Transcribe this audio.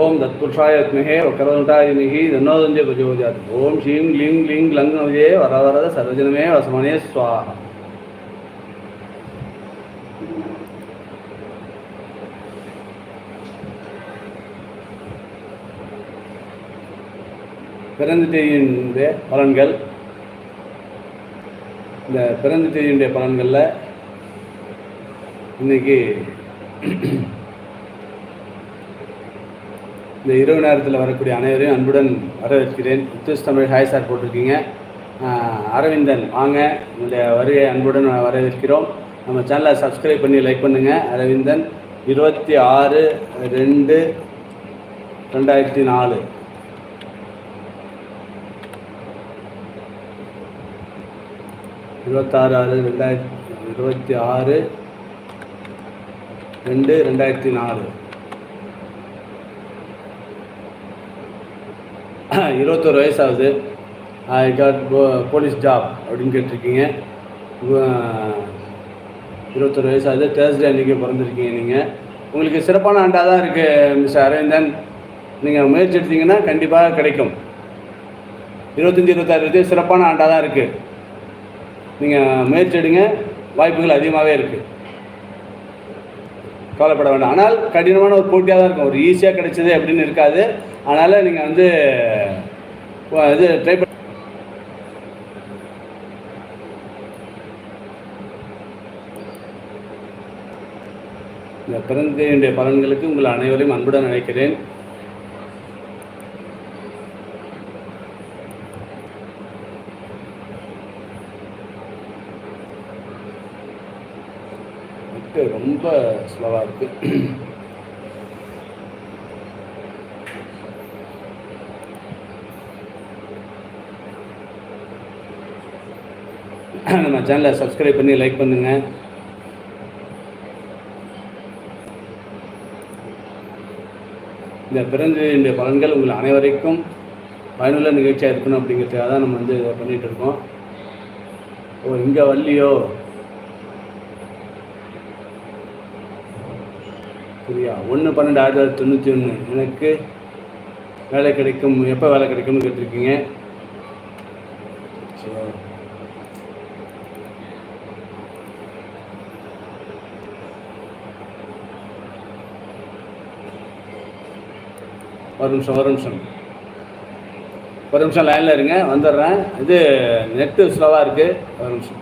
ஓம் தத்புருஷாய வித்மஹே வக்கரவண்டாயினிஹி தன்னோதஞ்ச பிரஜோஜாத் ஓம் ஷீம் லிங் லிங் லங் நவஜே வரவரத சர்வஜனமே வசமனே ஸ்வாஹா. பிறந்த தேதியினுடைய பலன்கள். இந்த பிறந்த தேதியினுடைய பலன்களில் இன்னைக்கு இந்த இரவு நேரத்தில் வரக்கூடிய அனைவரையும் அன்புடன் வரவேற்கிறேன். உத்தேஷ் தமிழ் ஹாய் சார் போட்டிருக்கீங்க. அரவிந்தன் வாங்க. உங்களுடைய வருகை அன்புடன் வரவேற்கிறோம். நம்ம சேனலை சப்ஸ்கிரைப் பண்ணி லைக் பண்ணுங்கள் அரவிந்தன் இருபத்தி ஆறு ரெண்டு ரெண்டாயிரத்தி நாலு. இருபத்தாறு ஆறு ரெண்டாயிரத்தி இருபத்தி ஆறு ரெண்டு ரெண்டாயிரத்தி நாலு. இருபத்தோரு வயசாகுது. ஐ காட் போலீஸ் ஜாப் அப்படின்னு கேட்டிருக்கீங்க. இருபத்தொரு வயசாகுது. தேர்ஸ்டே அன்றைக்கி பிறந்திருக்கீங்க நீங்கள் உங்களுக்கு சிறப்பான ஆண்டாக தான் இருக்குது மிஸ் அரவிந்தன். நீங்கள் முயற்சி எடுத்தீங்கன்னா கண்டிப்பாக கிடைக்கும். இருபத்தஞ்சி இருபத்தாறு இது சிறப்பான ஆண்டாக தான் இருக்குது நீங்கள் முயற்சி எடுங்க. வாய்ப்புகள் அதிகமாகவே இருக்குது கவலைப்பட வேண்டாம். ஆனால் கடினமான ஒரு போட்டியாக தான் இருக்கும். ஒரு ஈஸியாக கிடைச்சது அப்படின்னு இருக்காது. அதனால் நீங்கள் வந்து இது ட்ரை பண்ண இந்த பிறந்தையுடைய பலன்களுக்கு உங்கள் அனைவரையும் அன்புடன் நினைக்கிறேன் நெட்டு ரொம்ப ஸ்லோவாக இருக்குது நம்ம சேனலை சப்ஸ்கிரைப் பண்ணி லைக் பண்ணுங்கள் இந்த பிறந்ததினுடைய பலன்கள் உங்கள் அனைவரைக்கும் பயனுள்ள நிகழ்ச்சியாக இருக்கணும் அப்படிங்கிறதுக்காக தான் நம்ம வந்து பண்ணிகிட்டு இருக்கோம். ஓ இங்கே வரலையோ? சரியா ஒன்று பன்னெண்டு ஆயிரத்தி தொள்ளாயிரத்தி தொண்ணூற்றி ஒன்று எனக்கு வேலை கிடைக்கும். எப்போ வேலை கிடைக்கும்னு கேட்டிருக்கீங்க? ஒரு நிமிஷம் ஒரு நிமிஷம். ஒரு நிமிஷம் லைனில் இருங்க. வந்துடுறேன். இது நெட்டு ஸ்லோவாக இருக்குது ஒரு நிமிஷம்.